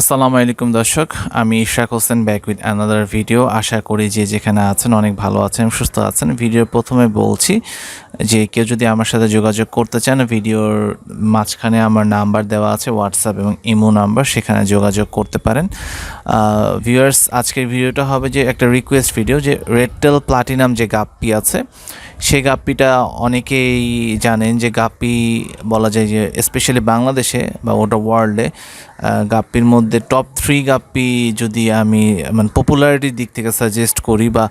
আসসালামু আলাইকুম দর্শক, আমি Ishraq Hossain back with another video আশা করি যে যেখানে আছেন অনেক ভালো আছেন, সুস্থ আছেন। ভিডিওর প্রথমে বলছি যে কেউ যদি আমার সাথে যোগাযোগ করতে চান ভিডিওর মাঝখানে আমার নাম্বার দেওয়া আছে হোয়াটসঅ্যাপ এবং ইমো নাম্বার সেখানে যোগাযোগ করতে পারেন। ভিউয়ার্স আজকের ভিডিওটা হবে যে একটা রিকোয়েস্ট ভিডিও যে রেডটেল প্লাটিনাম যে গাপ্পি আছে সেই গাপ্পিটা অনেকেই জানেন যে গাপ্পি বলা যায় যে স্পেশালি বাংলাদেশে বা ওটা ওয়ার্ল্ডে গাপ্পির মধ্যে টপ থ্রি গাপ্পি যদি আমি মানে পপুলারিটির দিক থেকে সাজেস্ট করি বা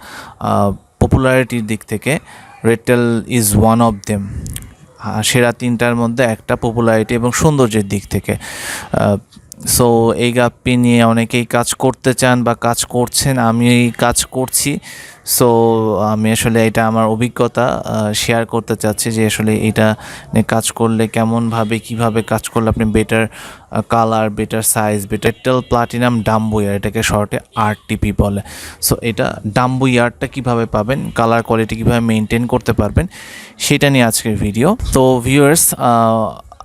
পপুলারিটির দিক থেকে red tail is one of them সেরা তিনটার মধ্যে একটা পপুলারিটি এবং সৌন্দর্যের দিক থেকে। সো এই গাপ্পি নিয়ে অনেকেই কাজ করতে চান বা কাজ করছেন আমি কাজ করছি। সো আমি আসলে এটা আমার অভিজ্ঞতা শেয়ার করতে চাচ্ছি যে আসলে এটা নিয়ে কাজ করলে কেমনভাবে, কীভাবে কাজ করলে আপনি better colour better size better tail platinum dumbo ear, এটাকে শর্টে আর টিপি বলে। সো এটা ডাম্বু ইয়ারটা কীভাবে পাবেন কালার কোয়ালিটি কীভাবে মেনটেন করতে পারবেন, সেটা নিয়ে আজকের ভিডিও তো ভিউয়ার্স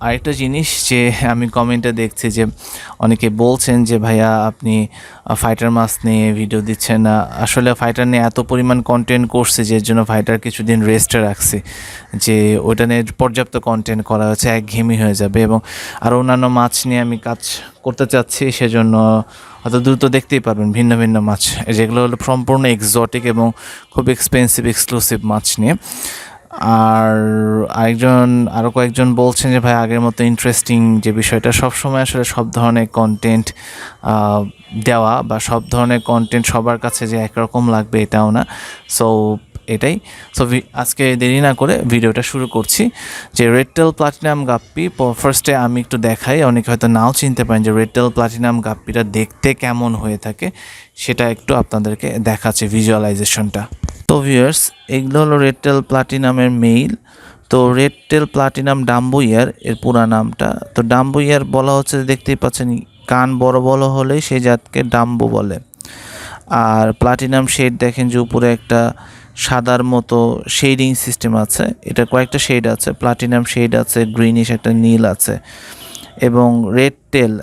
আরেকটা জিনিস যে আমি কমেন্টে দেখছি যে অনেকে বলছেন যে, ভাইয়া, আপনি ফাইটার মাছ নিয়ে ভিডিও দিচ্ছেন না। আসলে ফাইটার নিয়ে এত পরিমাণ কন্টেন্ট করছে যে জন্য ফাইটার কিছুদিন রেস্টে রাখছি। যে ওটা নিয়ে পর্যাপ্ত কন্টেন্ট করা হচ্ছে, একঘেয়েমি হয়ে যাবে এবং আর অন্যান্য মাছ নিয়ে আমি কাজ করতে চাচ্ছি, সেজন্য অত দ্রুত দেখতেই পারবেন, ভিন্ন ভিন্ন মাছ যেগুলো হলো সম্পূর্ণ এক্সোটিক এবং খুব এক্সপেন্সিভ এক্সক্লুসিভ মাছ নিয়ে। আর আরেকজন আরও কয়েকজন বলছেন যে, ভাই, আগের মতো ইন্টারেস্টিং যে বিষয়টা সবসময় আসলে সব ধরনের কন্টেন্ট দেওয়া বা সব ধরনের কন্টেন্ট সবার কাছে যে একরকম লাগবে এটাও না। সো এটাই। সো আজকে দেরি না করে ভিডিওটা শুরু করছি যে রেডটেল প্লাটিনাম গাপ্পি ফার্স্টে আমি একটু দেখাই। অনেকে হয়তো নাও চিনতে পারেন যে রেডটেল প্লাটিনাম গাপ্পিটা দেখতে কেমন হয়ে থাকে, সেটা একটু আপনাদেরকে দেখাচ্ছে ভিজুয়ালাইজেশনটা তো ভিউয়ার্স এগুলো হলো রেডটেল প্লাটিনামের মেইল তো রেডটেল প্লাটিনাম ডাম্বু ইয়ার এর পুরা নামটা। তো ডাম্বু ইয়ার বলা হচ্ছে, দেখতেই পাচ্ছেন, কান বড় বড় হলেই সেই জাতকে ডাম্বু বলে। আর প্লাটিনাম শেড দেখেন যে উপরে একটা সাদার মতো শেডিং সিস্টেম আছে। এটা কয়েকটা শেড আছে প্লাটিনাম শেড আছে গ্রিনিশ একটা নীল আছে। এবং রেড টেল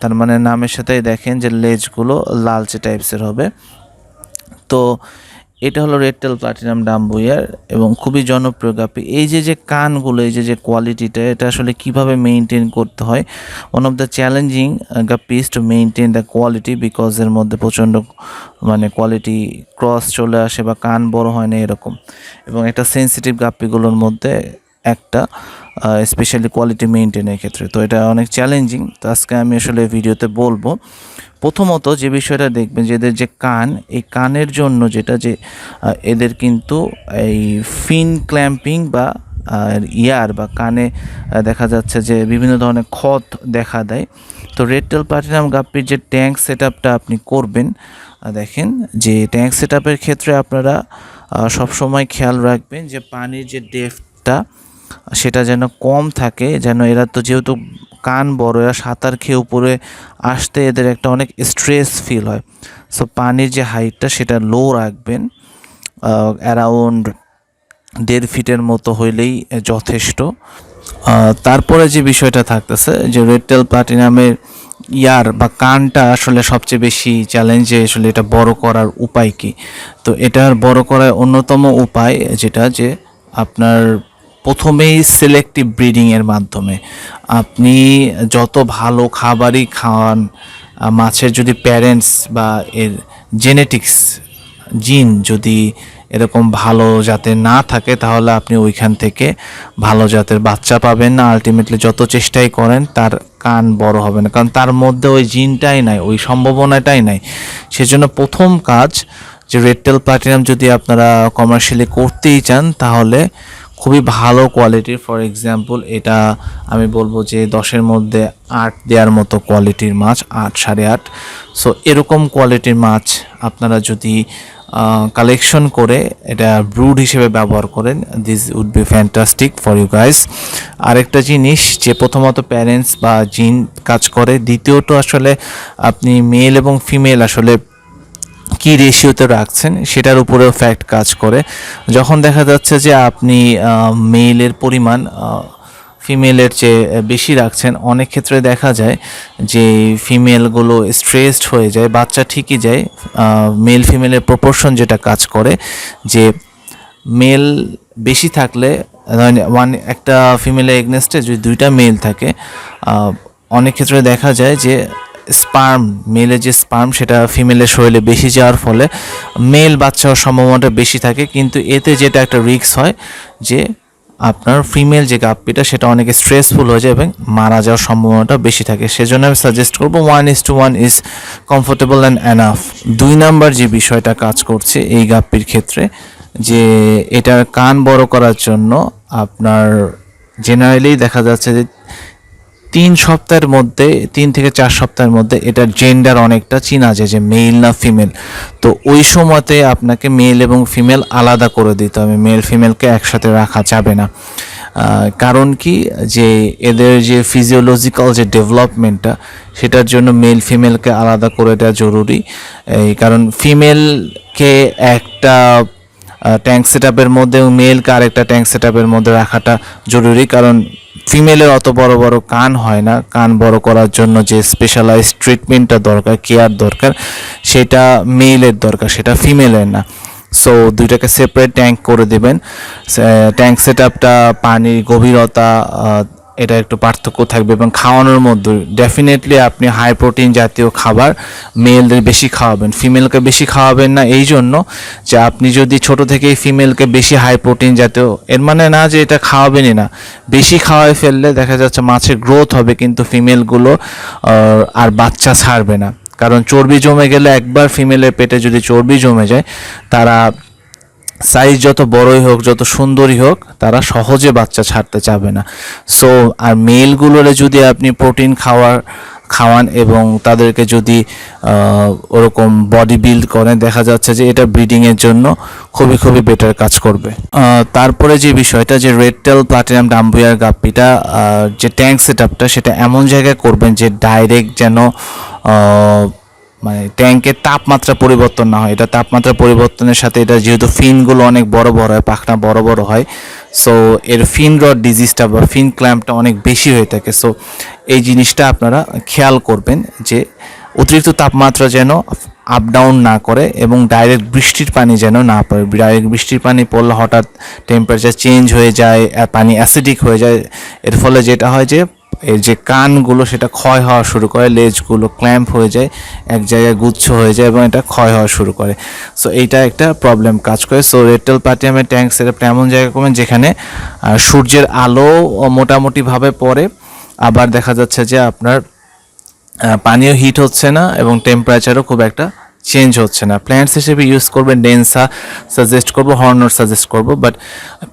তার মানে নামের সাথেই দেখেন যে লেজগুলো লালচে টাইপসের হবে। তো এটা হলো রেডটেল প্লাটিনাম ডাম্বুয়ার এবং খুবই জনপ্রিয় গাপি। এই যে যে কানগুলো, এই যে যে কোয়ালিটিটা এটা আসলে কীভাবে মেনটেন করতে হয়? One of the challenging guppies to maintain the quality because এর মধ্যে প্রচণ্ড মানে কোয়ালিটি ক্রস চলে আসে বা কান বড় হয় না এরকম। এবং একটা সেন্সিটিভ গাপিগুলোর মধ্যে একটা স্পেশালি কোয়ালিটি মেনটেনের ক্ষেত্রে। তো এটা অনেক চ্যালেঞ্জিং তো আজকে আমি আসলে ভিডিওতে বলব, প্রথমত যে বিষয়টা দেখবেন যে এদের যে কান, এই কানের জন্য যেটা যে এদের কিন্তু এই ফিন ক্ল্যাম্পিং বা ইয়ার বা কানে দেখা যাচ্ছে যে বিভিন্ন ধরনের ক্ষত দেখা দেয়। তো রেডটেল প্লাটিনাম গাপ্পির যে ট্যাঙ্ক সেট আপনি করবেন দেখেন যে ট্যাঙ্ক সেট ক্ষেত্রে আপনারা সবসময় খেয়াল রাখবেন যে পানির যে ডেফটা সেটা যেন কম থাকে, যেন এরা তো যেহেতু কান বড়, এরা সাঁতার খেয়ে উপরে আসতে এদের একটা অনেক স্ট্রেস ফিল হয়। সো পানির যে হাইটটা সেটা লো রাখবেন অ্যারাউন্ড দেড় ফিটের মতো হইলেই যথেষ্ট। তারপরে যে বিষয়টা থাকতেছে, যে রেডটেল প্লাটিনামের ইয়ার বা কানটা আসলে সবচেয়ে বেশি চ্যালেঞ্জে আসলে এটা বড় করার উপায় কি? তো এটার বড় করার অন্যতম উপায় যেটা যে আপনার প্রথমেই সিলেক্টিভ ব্রিডিংয়ের মাধ্যমে। আপনি যত ভালো খাবারই খাওয়ান মাছের যদি প্যারেন্টস বা এর জেনেটিক্স জিন যদি এরকম ভালো জাতের না থাকে, তাহলে আপনি ওইখান থেকে ভালো জাতের বাচ্চা পাবেন না। আলটিমেটলি যত চেষ্টাই করেন, তার কান বড় হবে না। কারণ তার মধ্যে ওই জিনটাই নাই, ওই সম্ভাবনাটাই নাই। সেজন্য প্রথম কাজ যে রেডটেল প্লাটিনাম যদি আপনারা কমার্শিয়ালি করতেই চান, তাহলে খুবই ভালো কোয়ালিটির ফর এক্সাম্পল এটা আমি বলব যে দশের মধ্যে আট দেওয়ার মতো কোয়ালিটির মাছ, আট সাড়ে আট। সো এরকম কোয়ালিটির মাছ আপনারা যদি কালেকশন করে এটা ব্রুড হিসেবে ব্যবহার করেন this would be fantastic for you guys আরেকটা জিনিস যে প্রথমত প্যারেন্টস বা জিন কাজ করে, দ্বিতীয়ত আসলে আপনি মেল এবং ফিমেল আসলে কি রেশিওতে রাখছেন সেটার উপরেও ফ্যাক্ট কাজ করে। যখন দেখা যাচ্ছে যে আপনি মেইলের পরিমাণ ফিমেলের চেয়ে বেশি রাখছেন, অনেক ক্ষেত্রে দেখা যায় যে ফিমেলগুলো স্ট্রেসড হয়ে যায়, বাচ্চা ঠিকই যায় মেল ফিমেলের প্রপোর্শন যেটা কাজ করে, যে মেল বেশি থাকলে ওয়ান একটা ফিমেলের এগনেস্টে যদি দুইটা মেল থাকে অনেক ক্ষেত্রে দেখা যায় যে স্পার্ম মেলের যে স্পার্ম সেটা ফিমেলের শরীরে বেশি যাওয়ার ফলে মেল বাচ্চা হওয়ার সম্ভাবনাটা বেশি থাকে। কিন্তু এতে যেটা একটা রিস্ক হয় যে আপনার ফিমেল যে গাপ্পিটা, সেটা অনেক স্ট্রেসফুল হয়ে যায় এবং মারা যাওয়ার সম্ভাবনাটা বেশি থাকে। সেজন্য আমি সাজেস্ট করব one is to one is comfortable and enough দুই নাম্বার যে বিষয়টা কাজ করছে এই গাপ্পির ক্ষেত্রে, যে এটার কান বড় করার জন্য আপনার জেনারেলি দেখা যাচ্ছে যে তিন সপ্তাহের মধ্যে, তিন থেকে চার সপ্তাহের মধ্যে এটার জেন্ডার অনেকটা চিনা যায় যে মেল না ফিমেল তো ওই সময়তে আপনাকে মেল এবং ফিমেল আলাদা করে দিতে হবে। মেল ফিমেলকে একসাথে রাখা যাবে না। কারণ কি? যে এদের যে ফিজিওলজিক্যাল যে ডেভেলপমেন্টটা সেটার জন্য মেল ফিমেলকে আলাদা করে দেওয়া জরুরি। এই কারণ ফিমেলকে একটা ট্যাঙ্ক সেট আপের মধ্যে মেলকে আরেকটা ট্যাঙ্ক সেট আপের মধ্যে রাখাটা জরুরি। কারণ ফিমেলের অত বড় বড় কান হয় না। কান বড় করার জন্য যে স্পেশালাইজ ট্রিটমেন্টটা দরকার কেয়ার দরকার, সেটা মেলের দরকার, সেটা ফিমেলের না। সো দুইটাকে সেপারেট ট্যাঙ্ক করে দেবেন। ট্যাঙ্ক সেট আপটা পানির গভীরতা এটা একটু পার্থক্য থাকবে এবং খাওয়ানোর মধ্যে ডেফিনেটলি আপনি হাই প্রোটিন জাতীয় খাবার মেলদের বেশি খাওয়াবেন ফিমেলকে বেশি খাওয়াবেন না। এই জন্য যে আপনি যদি ছোট থেকেই ফিমেলকে বেশি হাই প্রোটিন জাতীয়, এর মানে না যে এটা খাওয়াবেনই না। বেশি খাওয়াই ফেললে দেখা যাচ্ছে মাছের গ্রোথ হবে, কিন্তু ফিমেলগুলো আর বাচ্চা ছাড়বে না। কারণ চর্বি জমে গেলে একবার ফিমেলের পেটে যদি চর্বি জমে যায়, তারা সাইজ যত বড়ই হোক, যত সুন্দরই হোক, তারা সহজে বাচ্চা ছাড়তে চাবে না। সো আর মেলগুলোরে যদি আপনি প্রোটিন খাওয়ার, খাওয়ান এবং তাদেরকে যদি ওরকম বডি বিল্ড করেন, দেখা যাচ্ছে যে এটা ব্রিডিংয়ের জন্য খুবই খুবই বেটার কাজ করবে। তারপরে যে বিষয়টা যে red tail platinum dumbo ear গাপ্পিটা যে ট্যাঙ্ক সেট আপটা সেটা এমন জায়গায় করবেন যে ডাইরেক্ট যেন মানে ট্যাঙ্কের তাপমাত্রা পরিবর্তন না হয়। এটা তাপমাত্রা পরিবর্তনের সাথে এটা যেহেতু ফিনগুলো অনেক বড় বড় হয়, পাখনা বড় বড় হয় সো এর ফিন রড ডিজিজটা বা ফিন ক্ল্যাম্পটা অনেক বেশি হয়ে থাকে। সো এই জিনিসটা আপনারা খেয়াল করবেন যে অতিরিক্ত তাপমাত্রা যেন আপ ডাউন না করে এবং ডাইরেক্ট বৃষ্টির পানি যেন না পড়ে। ডাইরেক্ট বৃষ্টির পানি পড়লে হঠাৎ টেম্পারেচার চেঞ্জ হয়ে যায় পানি অ্যাসিডিক হয়ে যায়। এর ফলে যেটা হয় যে এর যে কানগুলো, সেটা ক্ষয় হওয়া শুরু করে, লেজগুলো ক্ল্যাম্প হয়ে যায়, এক জায়গায় গুচ্ছ হয়ে যায় এবং এটা ক্ষয় হওয়া শুরু করে। সো এইটা একটা প্রবলেম কাজ করে। সো রেটেল পাটিয়ামের ট্যাঙ্ক সেটআপটা এমন জায়গায় করবেন যেখানে সূর্যের আলো মোটামুটিভাবে পড়ে। আবার দেখা যাচ্ছে যে আপনার পানিও হিট হচ্ছে না এবং টেম্পারেচারও খুব একটা চেঞ্জ হচ্ছে না। প্ল্যান্টস হিসেবে ইউজ করবেন ডেন্সা সাজেস্ট করব হর্নর সাজেস্ট করব বাট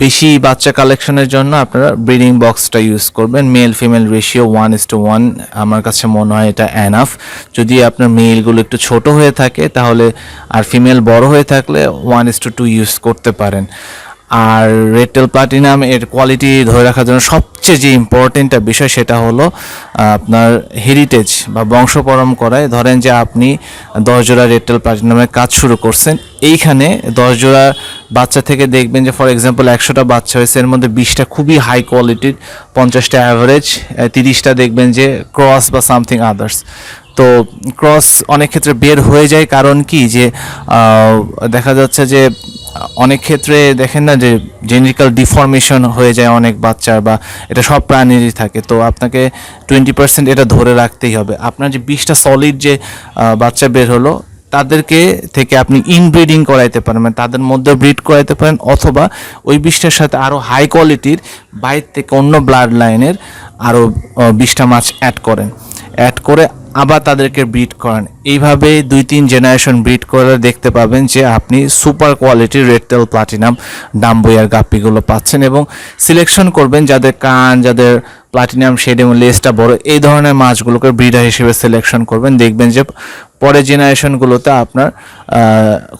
বেশি বাচ্চা কালেকশনের জন্য আপনারা ব্রিডিং বক্সটা ইউজ করবেন। Male female ratio one is to one আমার কাছে মনে হয় এটা অ্যানাফ যদি আপনার মেলগুলো একটু ছোট হয়ে থাকে, তাহলে আর ফিমেল বড় হয়ে থাকলে one is to two use করতে পারেন। আর রেটেল প্লাটিনাম এর কোয়ালিটি ধরে রাখার জন্য সবচেয়ে যে ইম্পর্টেন্ট বিষয় সেটা হলো আপনার হেরিটেজ বা বংশ পরম্পরায় ধরেন যে আপনি দশ জোড়া রেটেল প্লাটিনামের কাজ শুরু করছেন, এইখানে দশ জোড়া বাচ্চা থেকে দেখবেন যে ফর এক্সাম্পল একশোটা বাচ্চা হয়েছে, এর মধ্যে বিশটা খুবই হাই কোয়ালিটির পঞ্চাশটা অ্যাভারেজ তিরিশটা দেখবেন যে ক্রস বা সামথিং আদার্স তো ক্রস অনেক ক্ষেত্রে বের হয়ে যায়, কারণ কি? যে দেখা যাচ্ছে যে অনেক ক্ষেত্রে দেখেন না যে জেনেটিক্যাল ডিফরমেশন হয়ে যায় অনেক বাচ্চার বা এটা সব প্রাণীরই থাকে। তো আপনাকে টোয়েন্টি পার্সেন্ট এটা ধরে রাখতেই হবে। আপনার যে বিশটা সলিড যে বাচ্চা বের হলো, তাদেরকে থেকে আপনি ইনব্রিডিং করাইতে পারেন। মানে তাদের মধ্যে ব্রিড করাইতে পারেন অথবা ওই বিষটার সাথে আরও হাই কোয়ালিটির বাইর থেকে অন্য ব্লাড লাইনের আরও বিশটা মাছ অ্যাড করেন। অ্যাড করে আবার তাদেরকে ব্রিড করান। এইভাবে দুই, তিন জেনারেশন ব্রিড করে দেখতে পাবেন যে আপনি সুপার কোয়ালিটির red tail platinum dumbo ear গাপ্পিগুলো পাচ্ছেন এবং সিলেকশন করবেন যাদের কান, যাদের প্লাটিনাম শেড এবং লেসটা বড়, এই ধরনের মাছগুলোকে ব্রিডার হিসেবে সিলেকশন করবেন। দেখবেন যে পরের জেনারেশনগুলোতে আপনার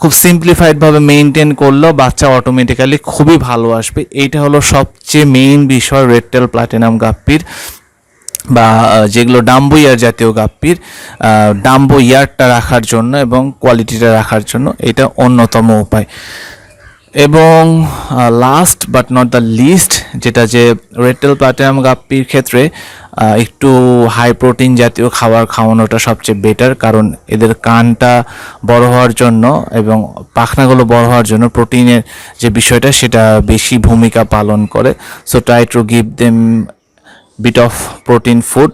খুব সিম্পলিফাইডভাবে মেনটেন করলেও বাচ্চা অটোমেটিক্যালি খুবই ভালো আসবে। এইটা হলো সবচেয়ে মেইন বিষয় রেড টেল প্লাটিনাম গাপ্পির। বা যেগুলো ডাম্বো ইয়ার জাতীয় গাপ্পির ডাম্বো ইয়ারটা রাখার জন্য এবং কোয়ালিটিটা রাখার জন্য এটা অন্যতম উপায়। এবং last but not the least যেটা যে রেটেল প্লাটিনাম গাপ্পির ক্ষেত্রে একটু হাই প্রোটিন জাতীয় খাবার খাওয়ানোটা সবচেয়ে বেটার কারণ এদের কানটা বড় হওয়ার জন্য এবং পাখনাগুলো বড় হওয়ার জন্য প্রোটিনের যে বিষয়টা সেটা বেশি ভূমিকা পালন করে। So try to give them bit of protein food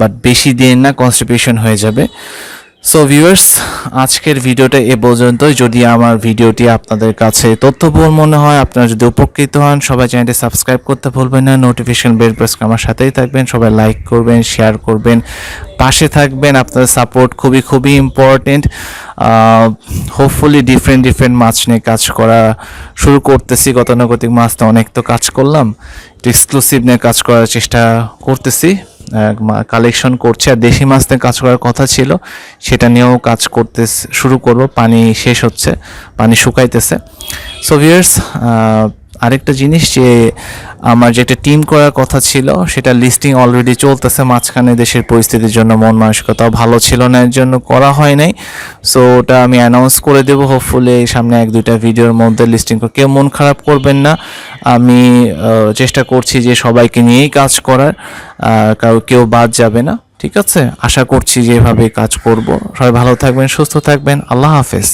but বেশি দিন না কনস্টিপেশন হয়ে যাবে। সো ভিউয়ার্স আজকের ভিডিওটা এ পর্যন্তই। যদি আমার ভিডিওটি আপনাদের কাছে তথ্যবহুল মনে হয়, আপনারা যদি উপকৃত হন, সবাই চ্যানেলটি সাবস্ক্রাইব করতে ভুলবেন না। নোটিফিকেশন বেল প্রেস আমার সাথেই থাকবেন। সবাই লাইক করবেন শেয়ার করবেন, পাশে থাকবেন। আপনাদের সাপোর্ট খুবই খুবই ইম্পর্টেন্ট হোপফুলি ডিফারেন্ট ডিফারেন্ট মাছ নিয়ে কাজ করা শুরু করতেছি। গতানুগতিক মাছ তো অনেক তো কাজ করলাম। একটু এক্সক্লুসিভ নিয়ে কাজ করার চেষ্টা করতেছি। কালেকশন করছে আর দেশি মাছ নিয়ে কাজ করার কথা ছিল। সেটা নিয়েও কাজ করতে শুরু করব। পানি শেষ হচ্ছে, পানি শুকাইতেছে। সো ভিউয়ার্স আরেকটা জিনিস যে, আমার যে একটা টিম করার কথা ছিল, সেটা লিস্টিং অলরেডি চলতেছে মাঝখানে দেশের পরিস্থিতির জন্য, মন মানসিকতাও ভালো ছিল না, এর জন্য করা হয় নাই। সো ওটা আমি অ্যানাউন্স করে দেবো হোপফুলি সামনে এক দুইটা ভিডিওর মধ্যে লিস্টিং করে কেউ মন খারাপ করবেন না। আমি চেষ্টা করছি যে সবাইকে নিয়েই কাজ করার কারও কেউ বাদ যাবে না, ঠিক আছে? আশা করছি যে এভাবে কাজ করব। সবাই ভালো থাকবেন, সুস্থ থাকবেন, আল্লাহ হাফেজ।